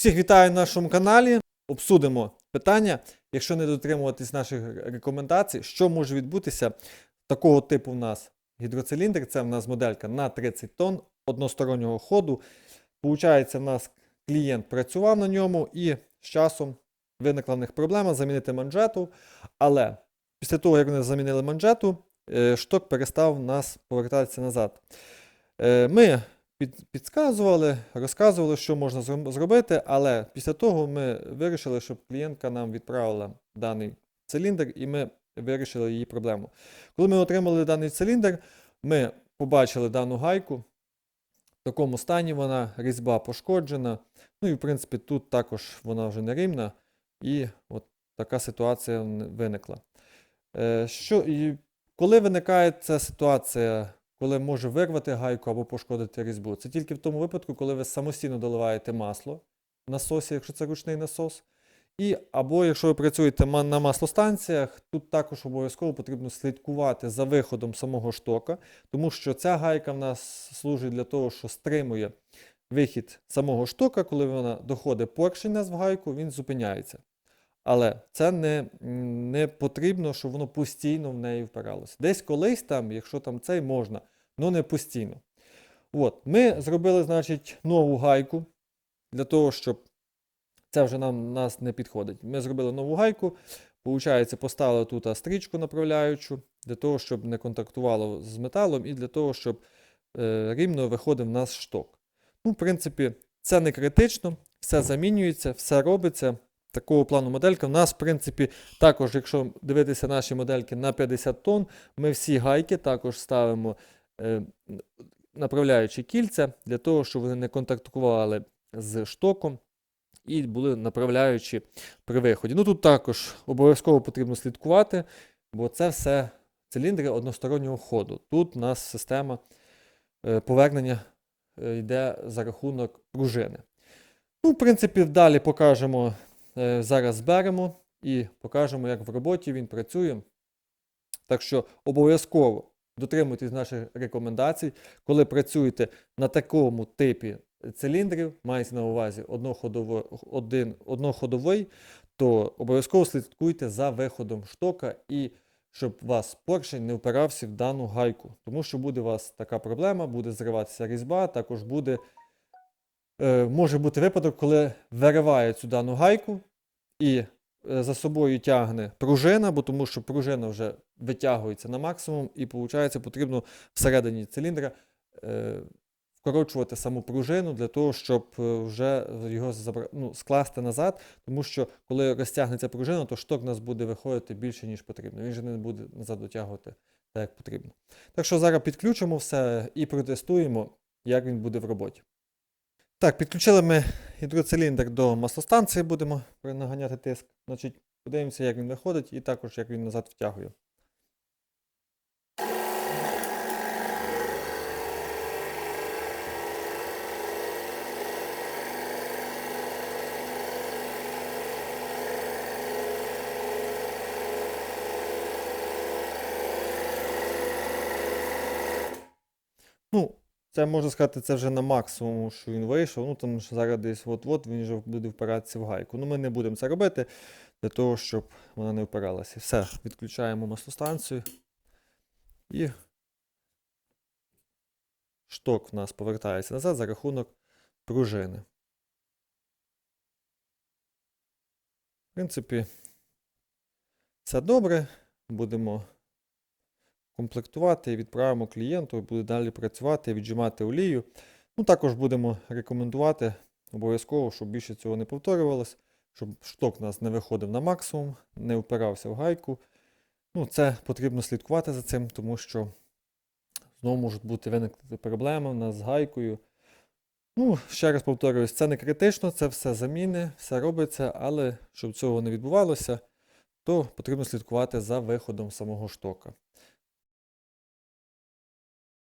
Всіх вітаю на нашому каналі. Обсудимо питання. Якщо не дотримуватись наших рекомендацій, що може відбутися такого типу в нас гідроциліндр. Це в нас моделька на 30 тонн одностороннього ходу. Получається, в нас клієнт працював на ньому і з часом виникла в них проблема замінити манжету. Але після того, як вони замінили манжету, е, шток перестав нас повертатися назад. Е, Ми підказували, розказували, що можна зробити, але після того ми вирішили, щоб клієнтка нам відправила даний циліндр, і ми вирішили її проблему. Коли ми отримали даний циліндр, ми побачили дану гайку. В такому стані вона різьба пошкоджена. Ну і в принципі тут також вона вже не рівна, і от така ситуація виникла. Е, Що, і коли виникає ця ситуація, коли може вирвати гайку або пошкодити різьбу, це тільки в тому випадку, коли ви самостійно доливаєте масло в насосі, якщо це ручний насос. І або якщо ви працюєте на маслостанціях, тут також обов'язково потрібно слідкувати за виходом самого штока, тому що ця гайка в нас служить для того, що стримує вихід самого штока, коли вона доходить поршень нас в гайку, він зупиняється. Але це не, не потрібно, щоб воно постійно в неї впиралося. Десь колись там, якщо там цей можна, але не постійно. От, ми зробили, значить, нову гайку для того, щоб це вже нам нас не підходить. Ми зробили нову гайку. Получається, поставили тут стрічку направляючу, для того, щоб не контактувало з металом, і для того, щоб е, рівно виходив в нас шток. Ну, в принципі, це не критично, все замінюється, все робиться. Такого плану моделька. В нас, в принципі, також, якщо дивитися наші модельки на 50 тонн, ми всі гайки також ставимо е, направляючі кільця для того, щоб вони не контактували з штоком і були направляючі при виході. Ну тут також обов'язково потрібно слідкувати, бо це все циліндри одностороннього ходу. Тут у нас система е, повернення е, йде за рахунок пружини. Ну, в принципі, далі покажемо, зараз зберемо і покажемо, як в роботі він працює. Так що обов'язково дотримуйтесь наших рекомендацій, коли працюєте на такому типі циліндрів, мається на увазі один, одноходовий, то обов'язково слідкуйте за виходом штока і щоб вас поршень не впирався в дану гайку. Тому що буде у вас така проблема, буде зриватися різьба, також буде, е, може бути випадок, коли вириває цю дану гайку і е, за собою тягне пружина, бо тому що пружина вже витягується на максимум, і виходить, потрібно всередині циліндра е, вкорочувати саму пружину для того, щоб е, вже його ну, скласти назад, тому що коли розтягнеться пружина, то шток у нас буде виходити більше, ніж потрібно. Він же не буде назад дотягувати так, як потрібно. Так що зараз підключимо все і протестуємо, як він буде в роботі. Так, підключили ми гідроциліндр до маслостанції, будемо наганяти тиск. Значить, подивимося, як він виходить, і також як він назад втягує. Ну, це можна сказати, це вже на максимум, що він вийшов. Ну там що зараз десь от-от він вже буде впиратися в гайку. Ну ми не будемо це робити для того, щоб вона не впиралася. Все, відключаємо маслостанцію. І шток в нас повертається назад за рахунок пружини. В принципі, все добре. Будемо комплектувати відправимо клієнту, буде далі працювати, віджимати олію. Ну, також будемо рекомендувати обов'язково, щоб більше цього не повторювалося, щоб шток у нас не виходив на максимум, не впирався в гайку. Ну, це потрібно слідкувати за цим, тому що знову можуть бути виникнути проблеми в нас з гайкою. Ну, ще раз повторююсь, це не критично, це все заміни, все робиться, але щоб цього не відбувалося, то потрібно слідкувати за виходом самого штока.